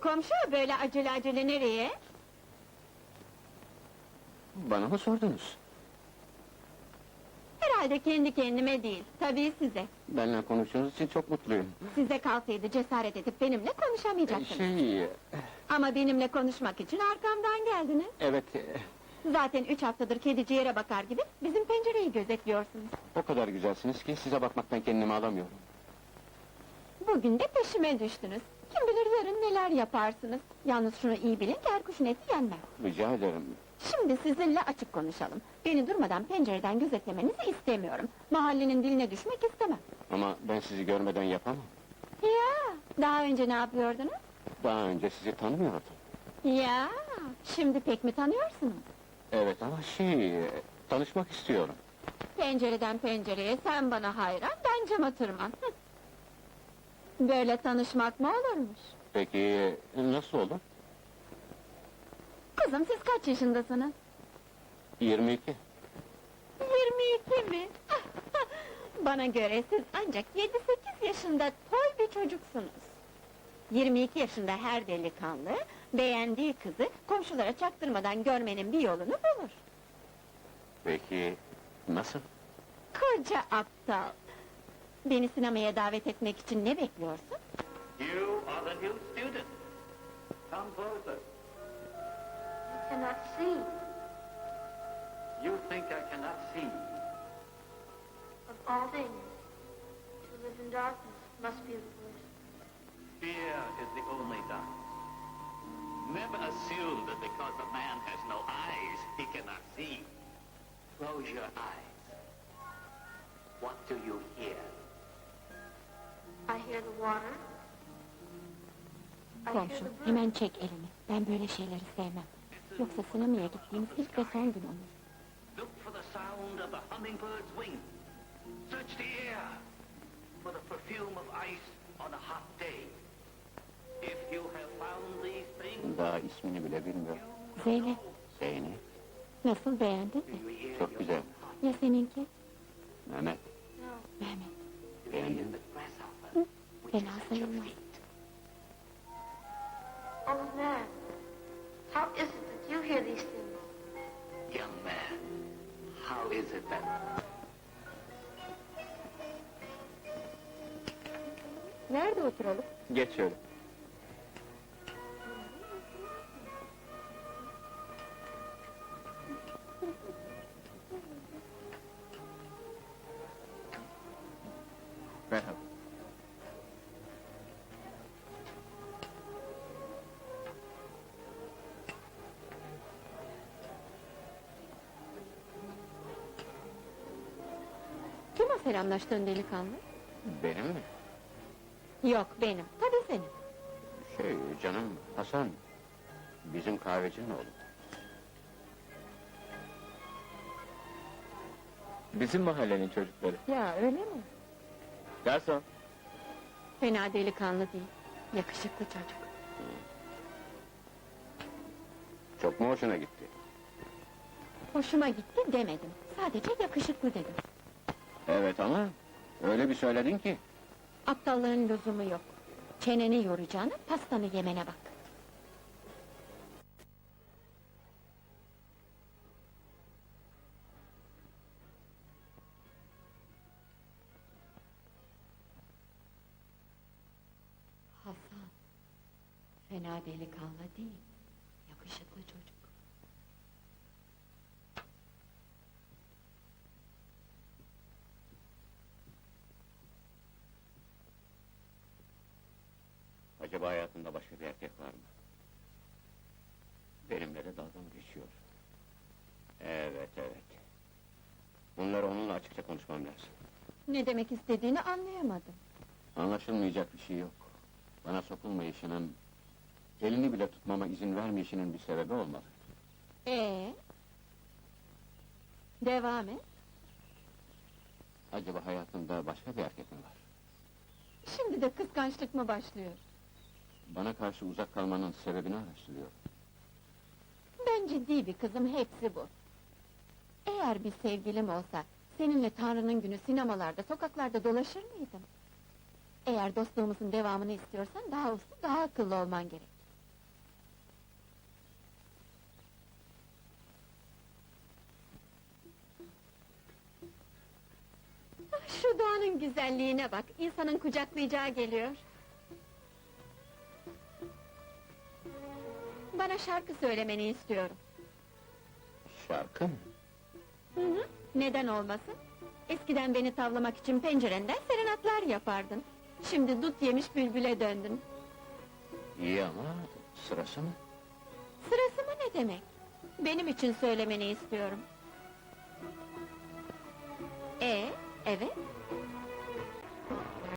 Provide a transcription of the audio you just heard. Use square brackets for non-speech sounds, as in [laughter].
komşu böyle acele acele nereye? Bana mı sordunuz? Herhalde kendi kendime değil, tabii size. Benimle konuştuğunuz için çok mutluyum. Size kalsaydı cesaret edip benimle konuşamayacaktınız. Şey, Ama benimle konuşmak için arkamdan geldiniz. evet, e, Zaten üç haftadır kedi ciğere bakar gibi bizim pencereyi gözetliyorsunuz. o kadar güzelsiniz ki size bakmaktan kendimi alamıyorum. Bugün de peşime düştünüz. Yarın neler yaparsınız. Yalnız şunu iyi bilin ki erkuşun eti yenmez. Rica ederim. Şimdi sizinle açık konuşalım. Beni durmadan pencereden gözetlemenizi istemiyorum. Mahallenin diline düşmek istemem. Ama ben sizi görmeden yapamam. Ya, daha önce ne yapıyordunuz? Daha önce sizi tanımıyordum. Ya, şimdi pek mi tanıyorsunuz? Evet ama şey, tanışmak istiyorum. Pencereden pencereye sen bana hayran, ben cama tırman. Böyle tanışmak mı olurmuş? Peki, nasıl olur? Kızım siz kaç yaşındasınız? 22. 22 mi? [laughs] Bana göre siz ancak 7-8 yaşında toy bir çocuksunuz. 22 yaşında her delikanlı, beğendiği kızı komşulara çaktırmadan görmenin bir yolunu bulur. Peki, nasıl? Koca aptal! Beni sinemaya davet etmek için ne bekliyorsun? You are the new student. Come closer. I cannot see. You think I cannot see. Of all things, to live in darkness must be the worst. Fear is the only darkness. Never assume that because a man has no eyes, he cannot see. Close your eyes. What do you hear? I hear the water. Komşu, hemen çek elini. Ben böyle şeyleri sevmem. Yoksa sinemaya gittiğimiz ilk ve son gün olur. Look for the sound of the hummingbird's wing. Search the air for the perfume of ice on a hot day. If you have found these things, Daha ismini bile bilmiyorum. Zeynep, Zeynep, nasıl beğendin mi? çok güzel. Ya seninki? Mehmet, Mehmet, Beğendin mi? fena sayılmaz. Old man, how is it that you hear these things? Young man, how is it that Nerede oturalım? geç şöyle. Merhaba. Kim o selamlaştığın delikanlı? Benim mi? Yok benim, tabii senin. Şey, canım Hasan. Bizim kahvecinin oğlu. Bizim mahallenin çocukları. Ya öyle mi? Garson. Fena delikanlı değil, yakışıklı çocuk. Çok mu hoşuna gitti? Hoşuma gitti demedim, sadece yakışıklı dedim. Evet ama öyle bir söyledin ki. Aptallığın lüzumu yok. Çeneni yoracağını pastanı yemene bak. Hasan, fena delikanlı değil, yakışıklı çocuk. Acaba hayatında başka bir erkek var mı? Benimle de dalga mı geçiyor? Evet, evet. Bunları onunla açıkça konuşmam lazım. Ne demek istediğini anlayamadım. Anlaşılmayacak bir şey yok. Bana sokulmayışının, elini bile tutmama izin vermeyişinin bir sebebi olmalı. Ee? Devam et. Acaba hayatında başka bir erkek mi var? Şimdi de kıskançlık mı başlıyor? Bana karşı uzak kalmanın sebebini araştırıyor. Ben ciddi bir kızım, hepsi bu. Eğer bir sevgilim olsa, seninle Tanrı'nın günü sinemalarda, sokaklarda dolaşır mıydım? Eğer dostluğumuzun devamını istiyorsan, daha uslu, daha akıllı olman gerek. Ah, şu doğanın güzelliğine bak, insanın kucaklayacağı geliyor. Bana şarkı söylemeni istiyorum. Şarkı mı? Hı hı, neden olmasın? Eskiden beni tavlamak için pencerenden serenatlar yapardın. Şimdi dut yemiş bülbüle döndün. İyi ama sırası mı? Sırası mı ne demek? Benim için söylemeni istiyorum. E, evet.